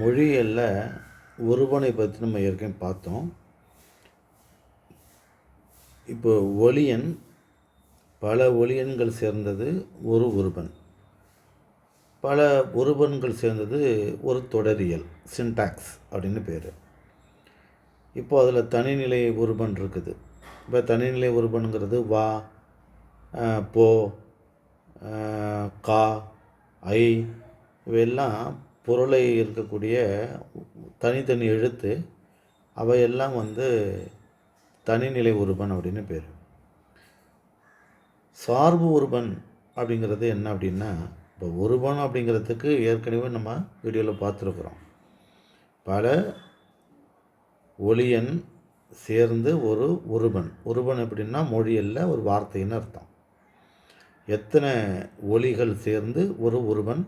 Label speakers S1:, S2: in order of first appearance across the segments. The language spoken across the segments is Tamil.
S1: மொழிகளில் ஒருவனை பற்றி நம்ம ஏற்கனவே பார்த்தோம். இப்போ ஒலியன் பல ஒலியன்கள் சேர்ந்தது ஒரு உருபன் பல உருபன்கள் சேர்ந்தது ஒரு தொடரியல் சின்டாக்ஸ் அப்படின்னு பேர். இப்போ அதில் தனிநிலை உருபன் இருக்குது. இப்போ தனிநிலை உருபனுங்கிறது வா போ கா ஐ இவையெல்லாம் பொருளை இருக்கக்கூடிய தனித்தனி எழுத்து அவையெல்லாம் வந்து தனிநிலை உருபன் அப்படின்னு பேர். சார்பு உருபன் அப்படிங்கிறது என்ன அப்படின்னா இப்போ உருபன் அப்படிங்கிறதுக்கு ஏற்கனவே நம்ம வீடியோவில் பார்த்துருக்குறோம். பல ஒளியன் சேர்ந்து ஒரு உருபன். உருபன் எப்படின்னா மொழியில் ஒரு வார்த்தைன்னு அர்த்தம். எத்தனை ஒலிகள் சேர்ந்து ஒரு உருவன்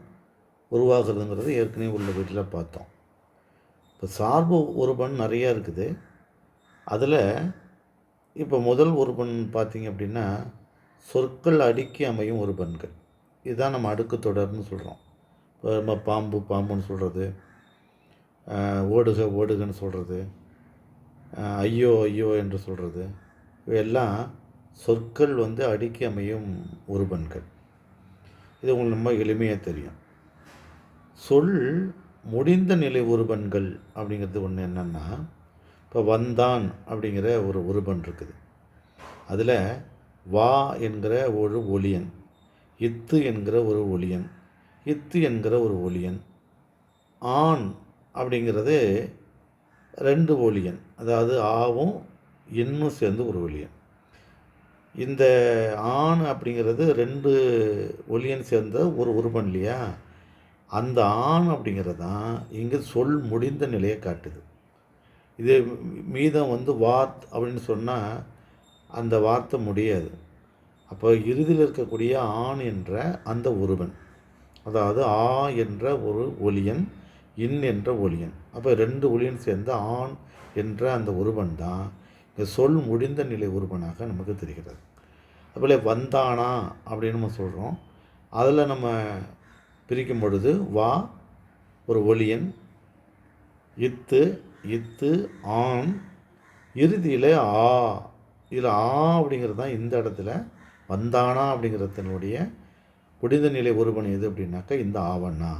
S1: உருவாகிறதுங்கிறது ஏற்கனவே உள்ள வீட்டில் பார்த்தோம். இப்போ சார்பு உருபன் நிறையா இருக்குது. அதில் இப்போ முதல் உருபன் பார்த்தீங்க அப்படின்னா சொற்கள் அடுக்கி அமையும் உருபன்கள் இதுதான் நம்ம அடுக்கு தொடர்னு சொல்கிறோம். இப்போ நம்ம பாம்பு பாம்புன்னு சொல்கிறது. ஓடுக ஓடுகன்னு சொல்கிறது. ஐயோ ஐயோ என்று சொல்கிறது. இவையெல்லாம் சொற்கள் வந்து அடுக்கி அமையும் உருபன்கள் இது உங்களுக்கு ரொம்ப எளிமையாக தெரியும். சொல் முடிந்த நிலை உருபன்கள் அப்படிங்கிறது ஒன்று என்னென்னா இப்போ வந்தான் அப்படிங்கிற ஒரு உருபன் இருக்குது. அதில் வா என்கிற ஒரு ஒளியன் இத்து என்கிற ஒரு ஒளியன் இத்து என்கிற ஒரு ஒளியன் ஆண் அப்படிங்கிறது ரெண்டு ஒளியன் அதாவது ஆவும் இன்னும் சேர்ந்து ஒரு ஒளியன். இந்த ஆண் அப்படிங்கிறது ரெண்டு ஒளியன் சேர்ந்த ஒரு உருவம் இல்லையா? அந்த ஆண் அப்படிங்கிறது தான் இங்கே சொல் முடிந்த நிலையை காட்டுது. இது மீதம் வந்து வாத் அப்படின்னு சொன்னால் அந்த வார்த்தை முடியாது. அப்போ இறுதியில் இருக்கக்கூடிய ஆண் என்ற அந்த ஒருவன் அதாவது ஆ என்ற ஒரு ஒளியன் இன் என்ற ஒளியன் அப்போ ரெண்டு ஒலியன் சேர்ந்த ஆண் என்ற அந்த ஒருவன் தான் இங்கே சொல் முடிந்த நிலை ஒருவனாக நமக்கு தெரிகிறது. அதுபோல் வந்தானா அப்படின்னு நம்ம சொல்கிறோம் அதில் நம்ம பிரிக்கும் பொழுது வா ஒரு ஒளியன். இத்து இத்து ஆண் இறுதியில் ஆ. இதில் ஆ அப்படிங்கிறது தான் இந்த இடத்துல வந்தானா அப்படிங்கிறதனுடைய புனித நிலை ஒருவன் எது அப்படின்னாக்கா இந்த ஆவண்ணா.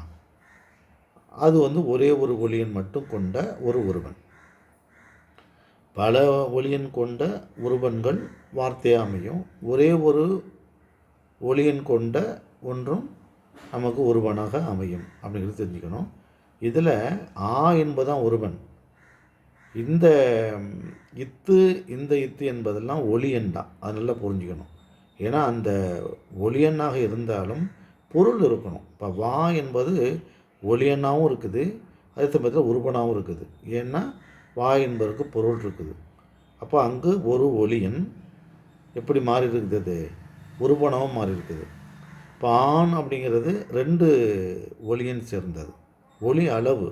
S1: அது வந்து ஒரே ஒரு ஒளியன் மட்டும் கொண்ட ஒரு ஒருவன் பல ஒளியன் கொண்ட உருவன்கள் வார்த்தையாக அமையும். ஒரே ஒரு ஒளியன் கொண்ட ஒன்றும் நமக்கு ஒருவனாக அமையும் அப்படிங்கிறது தெரிஞ்சுக்கணும். இதில் ஆ என்பதான் ஒருவன். இந்த இத்து இந்த இத்து என்பதெல்லாம் ஒளியன் தான் அது நல்லா புரிஞ்சுக்கணும். ஏன்னா அந்த ஒளியனாக இருந்தாலும் பொருள் இருக்கணும். இப்போ வா என்பது ஒளியனாகவும் இருக்குது. அதே சமயத்தில் உருவனாகவும் இருக்குது. ஏன்னா வா என்பதற்கு பொருள் இருக்குது. அப்போ அங்கு ஒரு ஒளியன் எப்படி மாறி இருக்குது அது மாறி இருக்குது பான் அப்படிங்கிறது ரெண்டு ஒளியன் சேர்ந்தது. ஒளி அளவு.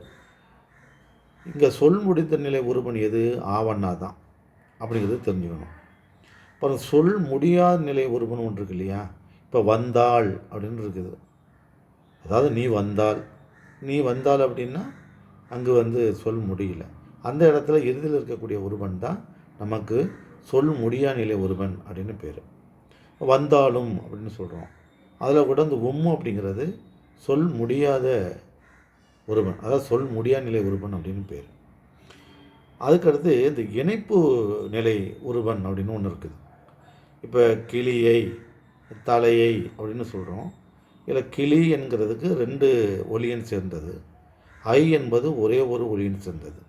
S1: இங்கே சொல் முடித்த நிலை உருவன் எது? ஆவண்ணா தான். அப்படிங்கிறது தெரிஞ்சுக்கணும். அப்புறம் சொல் முடியாத நிலை உருவன் ஒன்று இருக்கு இல்லையா? இப்போ வந்தாள் அப்படின்னு இருக்குது. அதாவது நீ வந்தால் நீ வந்தால் அப்படின்னா அங்கே வந்து சொல் முடியல. அந்த இடத்துல இறுதியில் இருக்கக்கூடிய ஒருவன் தான் நமக்கு சொல் முடியா நிலை உருவன் அப்படின்னு பேர். வந்தாலும் அப்படின்னு சொல்கிறோம் அதில் கூட இந்த உம்மு அப்படிங்கிறது சொல் முடியாத உருவன் அதாவது சொல் முடியா நிலை உருவன் அப்படின்னு பேர். அதுக்கடுத்து இந்த இணைப்பு நிலை உருவன் அப்படின்னு ஒன்று இருக்குது. இப்போ கிளியை தலையை அப்படின்னு சொல்கிறோம் இதில் கிளி என்கிறதுக்கு ரெண்டு ஒளியன் சேர்ந்தது. ஐ என்பது ஒரே ஒரு ஒளியன் சேர்ந்தது.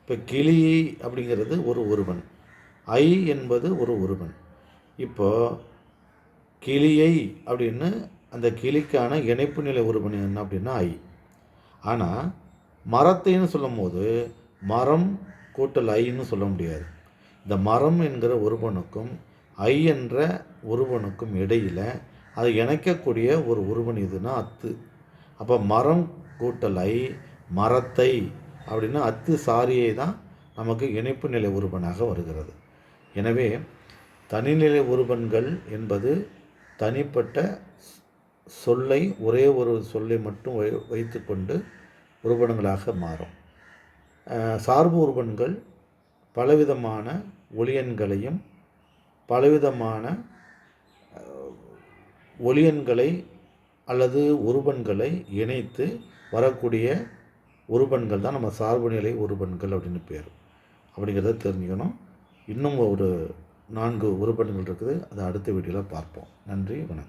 S1: இப்போ கிளி அப்படிங்கிறது ஒரு உருவன் ஐ என்பது ஒரு உருவன் இப்போது கிளியை அப்படின்னு அந்த கிளிக்கான இணைப்பு நிலை உருவன் என்ன அப்படின்னா ஐ. ஆனால் மரத்தைன்னு சொல்லும் போது மரம் கூட்டல் ஐன்னு சொல்ல முடியாது. இந்த மரம் என்கிற உருவனுக்கும் ஐ என்ற உருவனுக்கும் இடையில் அதை இணைக்கக்கூடிய ஒரு உருவன் இதுனா அத்து. அப்போ மரம் கூட்டல் ஐ மரத்தை அப்படின்னா அத்து சாரியை தான் நமக்கு இணைப்பு நிலை உருவனாக வருகிறது. எனவே தனிநிலை உருவன்கள் என்பது தனிப்பட்ட சொல்லை ஒரே ஒரு சொல்லை மட்டும் வை வைத்துக்கொண்டு உருபன்களாக மாறும். சார்பு உருபன்கள் பலவிதமான ஒளியன்களையும் பலவிதமான ஒளியன்களை அல்லது உருபன்களை இணைத்து வரக்கூடிய உருபன்கள் தான் நம்ம சார்பு நிலை உருபன்கள் அப்படின்னு பேர். அப்படிங்கிறத தெரிஞ்சுக்கணும். இன்னும் ஒரு நான்கு உருபன்கள் இருக்குது. அதை அடுத்த வீடியோவில் பார்ப்போம். நன்றி வணக்கம்.